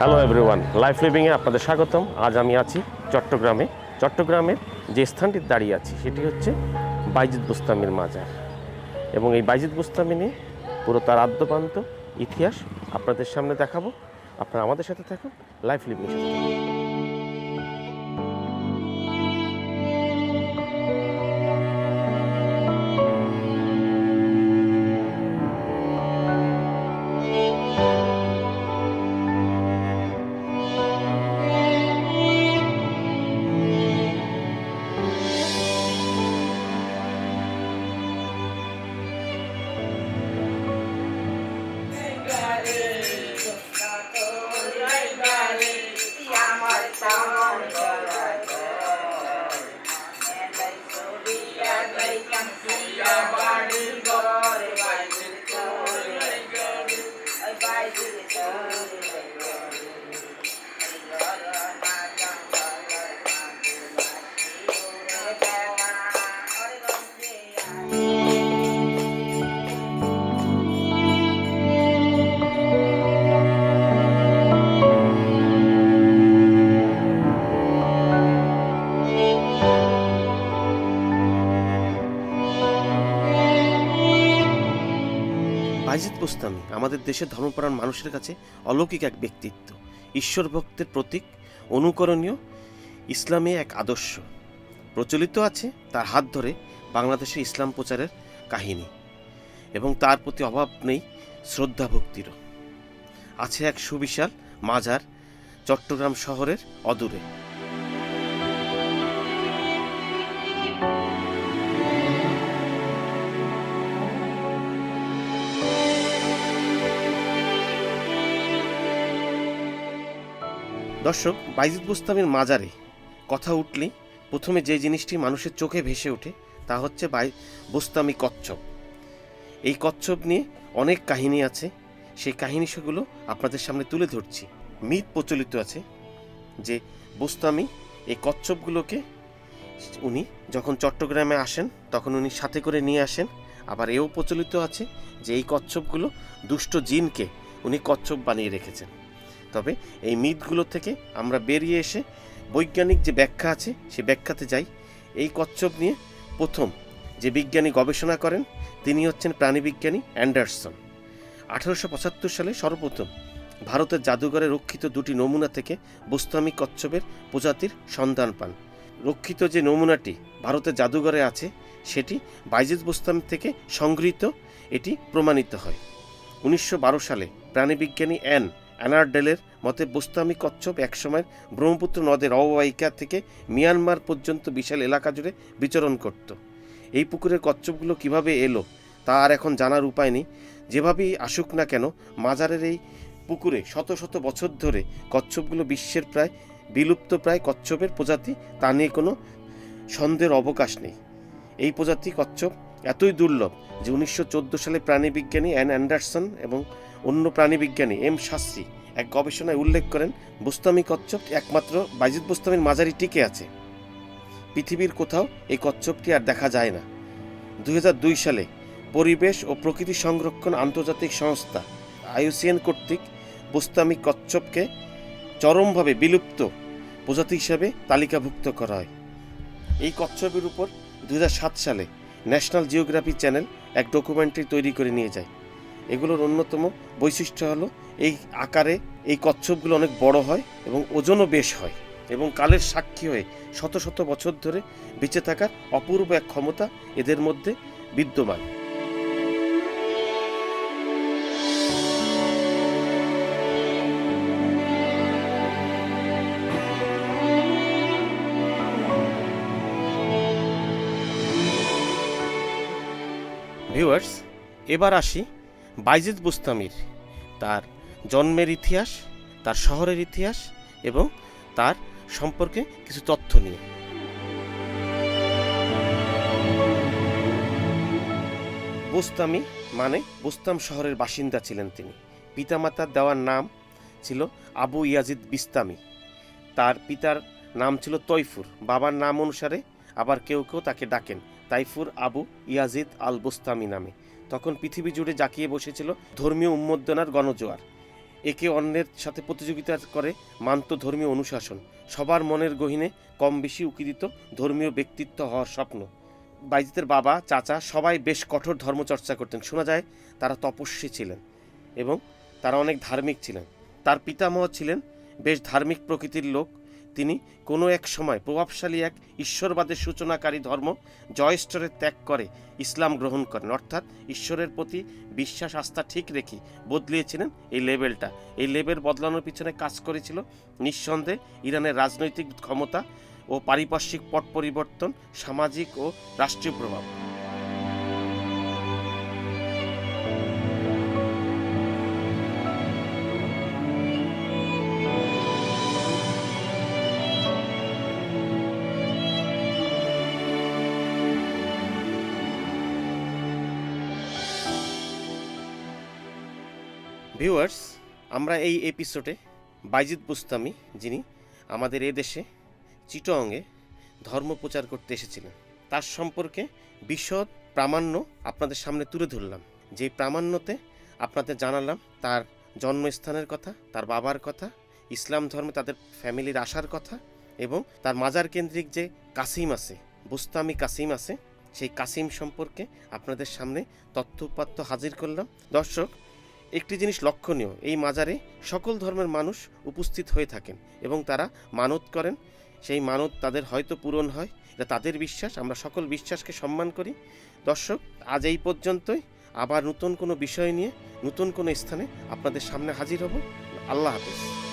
Hello everyone life লিভিংয়ে আপনাদের স্বাগতম। আজ আমি আছি চট্টগ্রামে। চট্টগ্রামের যে স্থানটির দাঁড়িয়ে আছি, সেটি হচ্ছে বাইজিদ বুস্তামির মাজার। এবং এই বাইজিদ বুস্তামি নিয়ে পুরো তার আদ্যপান্ত ইতিহাস আপনাদের সামনে দেখাবো। আপনারা আমাদের সাথে থাকুন লাইফ লিভিং সাথে। থাকুন। বাইজিদ বুস্তামি আমাদের দেশের ধর্মপ্রাণ মানুষের কাছে অলৌকিক এক ব্যক্তিত্ব। ঈশ্বর ভক্তের প্রতীক, অনুকরণীয়, ইসলামে এক আদর্শ। প্রচলিত আছে তার হাত ধরে বাংলাদেশে ইসলাম প্রচারের কাহিনী এবং তার প্রতি অভাব নেই শ্রদ্ধা ভক্তিরও। আছে এক সুবিশাল মাজার চট্টগ্রাম শহরের অদূরে। দর্শক, বাইজিদ বুস্তামের মাজারে কথা উঠলেই প্রথমে যে জিনিসটি মানুষের চোখে ভেসে ওঠে তা হচ্ছে বাই, বুস্তামি কচ্ছপ। এই কচ্ছপ নিয়ে অনেক কাহিনী আছে। সেই কাহিনী সেগুলো আপনাদের সামনে তুলে ধরছি। মিথ প্রচলিত আছে যে বুস্তামি এই কচ্ছপগুলোকে উনি যখন চট্টগ্রামে আসেন, তখন উনি সাথে করে নিয়ে আসেন। আবার এও প্রচলিত আছে যে এই কচ্ছপগুলো দুষ্ট জিনকে উনি কচ্ছপ বানিয়ে রেখেছেন। তবে এই মিথগুলো থেকে আমরা বেরিয়ে এসে বৈজ্ঞানিক যে ব্যাখ্যা আছে, সে ব্যাখ্যাতে যাই। এই কচ্ছপ নিয়ে প্রথম যে বিজ্ঞানী গবেষণা করেন, তিনি হচ্ছেন প্রাণীবিজ্ঞানী অ্যান্ডারসন। আঠারোশো পঁচাত্তর সালে সর্বপ্রথম ভারতের জাদুঘরে রক্ষিত দুটি নমুনা থেকে বোস্তামি কচ্ছপের প্রজাতির সন্ধান পান। রক্ষিত যে নমুনাটি ভারতের জাদুঘরে আছে, সেটি বাইজিদ বোস্তামি থেকে সংগৃহীত, এটি প্রমাণিত হয়। উনিশশো বারো সালে প্রাণীবিজ্ঞানী অ্যান অ্যানার্ডেলের মতে বোস্তামি কচ্ছপ একসময় ব্রহ্মপুত্র নদের অববাহিকা থেকে মিয়ানমার পর্যন্ত বিশাল এলাকা জুড়ে বিচরণ করত। এই পুকুরের কচ্ছপগুলো কীভাবে এলো, তা আর এখন জানার উপায় নেই। যেভাবেই আসুক না কেন, মাজারের এই পুকুরে শত শত বছর ধরে কচ্ছপগুলো বিশ্বের প্রায়, বিলুপ্ত প্রায় কচ্ছপের প্রজাতি, তা নিয়ে কোনো সন্দেহের অবকাশ নেই। এই প্রজাতি কচ্ছপ এতই দুর্লভ যে উনিশশো চোদ্দ সালে প্রাণীবিজ্ঞানী অ্যান অ্যান্ডারসন এবং অন্য প্রাণীবিজ্ঞানী এম শাস্ত্রী এক গবেষণায় উল্লেখ করেন, বুস্তামি কচ্ছপ একমাত্র বাইজিদ বুস্তামির মাঝারি টিকে আছে। পৃথিবীর কোথাও এই কচ্ছপটি আর দেখা যায় না। দু হাজার দুই সালে পরিবেশ ও প্রকৃতি সংরক্ষণ আন্তর্জাতিক সংস্থা আইউসিএন কর্তৃক বুস্তামি কচ্ছপকে চরমভাবে বিলুপ্ত প্রজাতি হিসাবে তালিকাভুক্ত করা হয়। এই কচ্ছপের উপর দু হাজার সাত সালে ন্যাশনাল জিওগ্রাফি চ্যানেল এক ডকুমেন্টারি তৈরি করে নিয়ে যায়। এগুলোর অন্যতম বৈশিষ্ট্য হলো এই আকারে এই কচ্ছপগুলো অনেক বড় হয় এবং ওজনও বেশ হয় এবং কালের সাক্ষী হয়ে শত শত বছর ধরে বেঁচে থাকার অপূর্ব এক ক্ষমতা এদের মধ্যে বিদ্যমান। ভিউয়ার্স, এবার আসি বাইজিদ বুস্তামির, তার জন্মের ইতিহাস, তার শহরের ইতিহাস এবং তার সম্পর্কে কিছু তথ্য নিয়ে। বুস্তামি মানে বুস্তাম শহরের বাসিন্দা ছিলেন তিনি। পিতামাতার দেওয়ার নাম ছিল আবু ইয়াজিদ বিস্তামি। তার পিতার নাম ছিল তৈফুর। বাবার নাম অনুসারে আবার কেউ কেউ তাকে ডাকেন, Taifur Abu Yazid al Bustami নামে। তখন পৃথিবী জুড়ে জাঁকিয়ে বসেছিল ধর্মীয় উন্মোদনার গণজোয়ার। একে অন্যের সাথে প্রতিযোগিতা করে মানত ধর্মীয় অনুশাসন। সবার মনের গহিনে কম বেশি উকিদিত ধর্মীয় ব্যক্তিত্ব হওয়ার স্বপ্ন। বাইজিতের বাবা, চাচা সবাই বেশ কঠোর ধর্মচর্চা করতেন। শোনা যায়, তারা তপস্বী ছিলেন এবং তারা অনেক ধার্মিক ছিলেন। তার পিতামহ ছিলেন বেশ ধার্মিক প্রকৃতির লোক তিনি কোনো এক সময় প্রভাবশালী এক ঈশ্বরবাদের সূচনাকারী ধর্ম জয়স্টরে ত্যাগ করে ইসলাম গ্রহণ করেন। অর্থাৎ ঈশ্বরের প্রতি বিশ্বাস, আস্থা ঠিক রেখে বদলিয়েছিলেন এই লেবেলটা। এই লেবেল বদলানোর পিছনে কাজ করেছিল নিঃসন্দেহে ইরানের রাজনৈতিক ক্ষমতা ও পারিপার্শ্বিক পট পরিবর্তন, সামাজিক ও রাষ্ট্রীয় প্রভাব। ভিউয়ার্স, আমরা এই এপিসোডে বাইজিদ বুস্তামি, যিনি আমাদের এ দেশে চিটংয়ে ধর্ম প্রচার করতে এসেছিলেন, তার সম্পর্কে বিশদ প্রামাণ্য আপনাদের সামনে তুলে ধরলাম। যে প্রামাণ্যতে আপনাদের জানালাম তার জন্মস্থানের কথা, তার বাবার কথা, ইসলাম ধর্মে তাদের ফ্যামিলির আসার কথা এবং তার মাজার কেন্দ্রিক যে কাসিম আছে, বুস্তামি কাসিম আছে, সেই কাসিম সম্পর্কে আপনাদের সামনে তথ্য উপাত্ত হাজির করলাম। দর্শক একটি জিনিস লক্ষণীয়, এই মাজারে সকল ধর্মের মানুষ উপস্থিত হয়ে থাকেন এবং তারা মানত করেন। সেই মানত তাদের হয়তো পূরণ হয়, এটা তাদের বিশ্বাস, আমরা সকল বিশ্বাসকে সম্মান করি। দর্শক, আজ এই পর্যন্তই। আবার নতুন কোনো বিষয় নিয়ে, নতুন কোনো স্থানে আপনাদের সামনে হাজির হব। আল্লাহ হাফেজ।